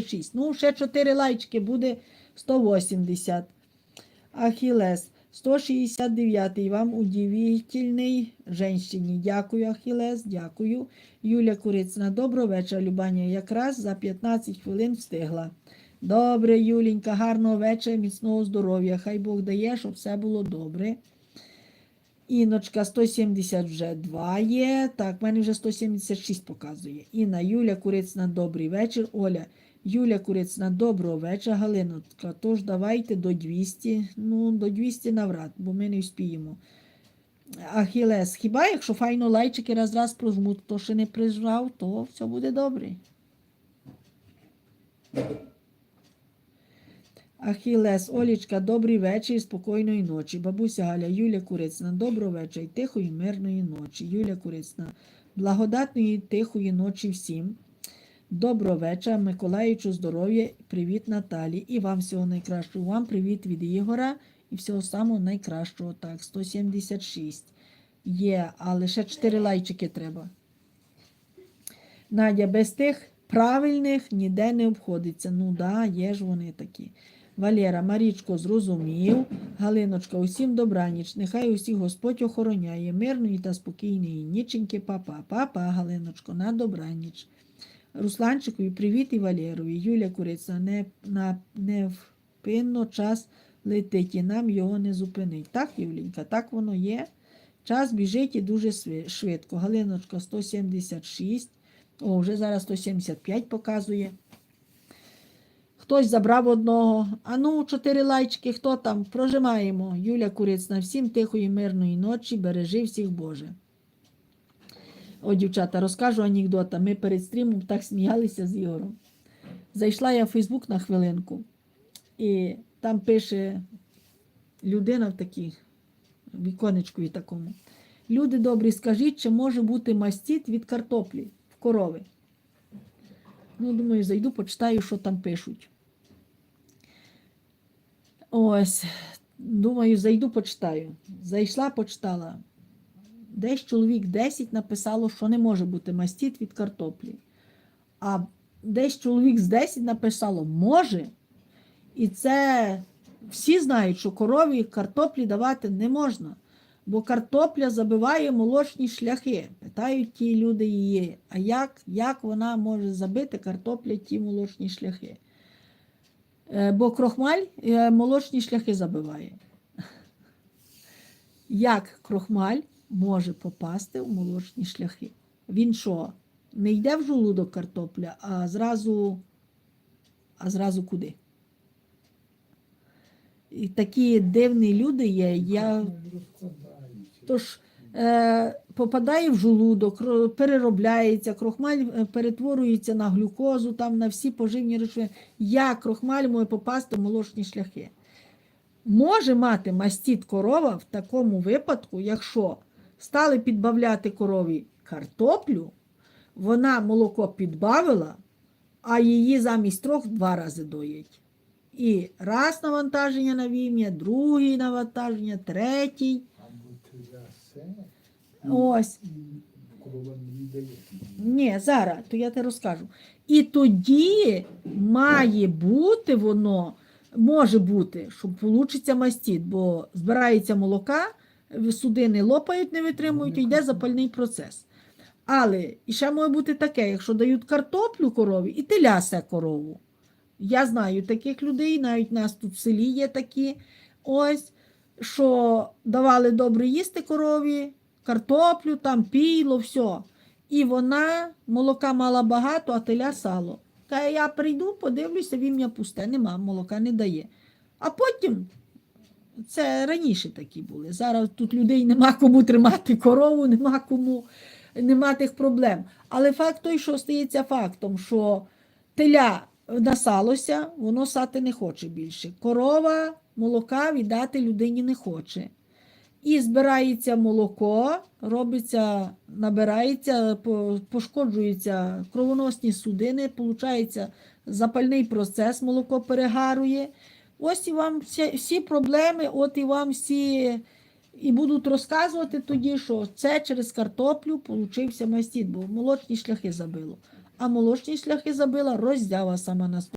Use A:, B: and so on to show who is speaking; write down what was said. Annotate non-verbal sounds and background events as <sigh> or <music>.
A: 6. Ну, ще 4 лайчики буде 180. Ахілес. 169-й вам удивительний женщині. Дякую, Ахілес, дякую. Юля Курицина. Доброго вечора, Любаня. Якраз за 15 хвилин встигла. Добре, Юленька, гарного вечора, міцного здоров'я. Хай Бог дає, щоб все було добре. Іночка 170 вже 2 є. Так, в мене вже 176 показує. Інна, Юля Курицина, добрий вечір. Оля, Юля Курицина, доброго вечора. Галиночка, тож давайте до 200. Ну, до 200 навряд, бо ми не вспіємо. Ахілес, хіба якщо файно лайчики раз-раз прожмуть, хто ще не прижав, то все буде добре. Ахілес, Олічка, добрий вечір, спокійної ночі. Бабуся Галя, Юля Курицина, доброго вечора і тихої, мирної ночі. Юля Курицина, благодатної тихої ночі всім. Доброго вечора, Миколаївичу, здоров'я, привіт Наталі. І вам всього найкращого. Вам привіт від Ігора і всього самого найкращого. Так, 176 є, але ще 4 лайчики треба. Надя, без тих правильних ніде не обходиться. Ну да, є ж вони такі. Валера, Марічко, зрозумів. Галиночка, усім добраніч. Нехай усіх Господь охороняє. Мирної та спокійної ніченьки, папа. Папа, Галиночко, на добраніч. Русланчикові, привіт і Валєрові. Юля Куриця, не, на, невпинно час летить і нам його не зупинить. Так, Юлінька, так воно є. Час біжить і дуже швидко. Галиночка 176. О, вже зараз 175 показує. Хтось забрав одного. А ну, чотири лайчики, хто там? Прожимаємо. Юля Курицна, всім тихої, мирної ночі, бережи всіх Боже. О, дівчата, розкажу анекдота. Ми перед стрімом так сміялися з Ігорем. Зайшла я в Фейсбук на хвилинку, і там пише людина в такій віконечкові такому. Люди добрі, скажіть, чи може бути мастіт від картоплі в корови? Ну, думаю, зайду, почитаю, що там пишуть. Ось, думаю, зайду, почитаю. Зайшла, почитала. Десь чоловік 10 написало, що не може бути мастіт від картоплі. А десь чоловік з 10 написало може. І це всі знають, що корові картоплі давати не можна. Бо картопля забиває молочні шляхи. Питають ті люди її, а як, як вона може забити картопля ті молочні шляхи? Е, Бо крохмаль е, молочні шляхи забиває. <laughs> Як крохмаль може попасти в молочні шляхи? Він що? Не йде в жолудок картопля, а зразу, а зразу куди? І такі дивні люди є. Я Тож е, попадає в желудок, ро- переробляється, крохмаль е, перетворюється на глюкозу, там на всі поживні речовини. Як крохмаль може попасти в молочні шляхи? Може мати мастіт корова в такому випадку, якщо стали підбавляти корові картоплю, вона молоко підбавила, а її замість трьох два рази доїть. І раз навантаження на вім'я, другий навантаження, третій. Ось. Ні, зараз, то я те розкажу. І тоді має бути воно, може бути, що получиться мастіт, бо збирається молока, судини лопають, не витримують, і йде запальний процес. Але і ще може бути таке, якщо дають картоплю корові і телясе корову. Я знаю таких людей, навіть у нас тут в селі є такі, ось, що давали добре їсти корові, картоплю, там піло, все. І вона молока мала багато, а теля сало. Каже, я прийду, подивлюся, вім'я пусте, нема, молока не дає. А потім, це раніше такі були. Зараз тут людей нема кому тримати корову, нема кому, нема тих проблем. Але факт той, що стається фактом, що теля насалося, воно сати не хоче більше. Корова молока віддати людині не хоче. І збирається молоко, робиться, набирається, по- пошкоджуються кровоносні судини, получається запальний процес, молоко перегарує. Ось і вам всі, всі проблеми, от і вам всі і будуть розказувати тоді, що це через картоплю получився мастіт, бо молочні шляхи забило. а молочні шляхи забила роздява сама наступна.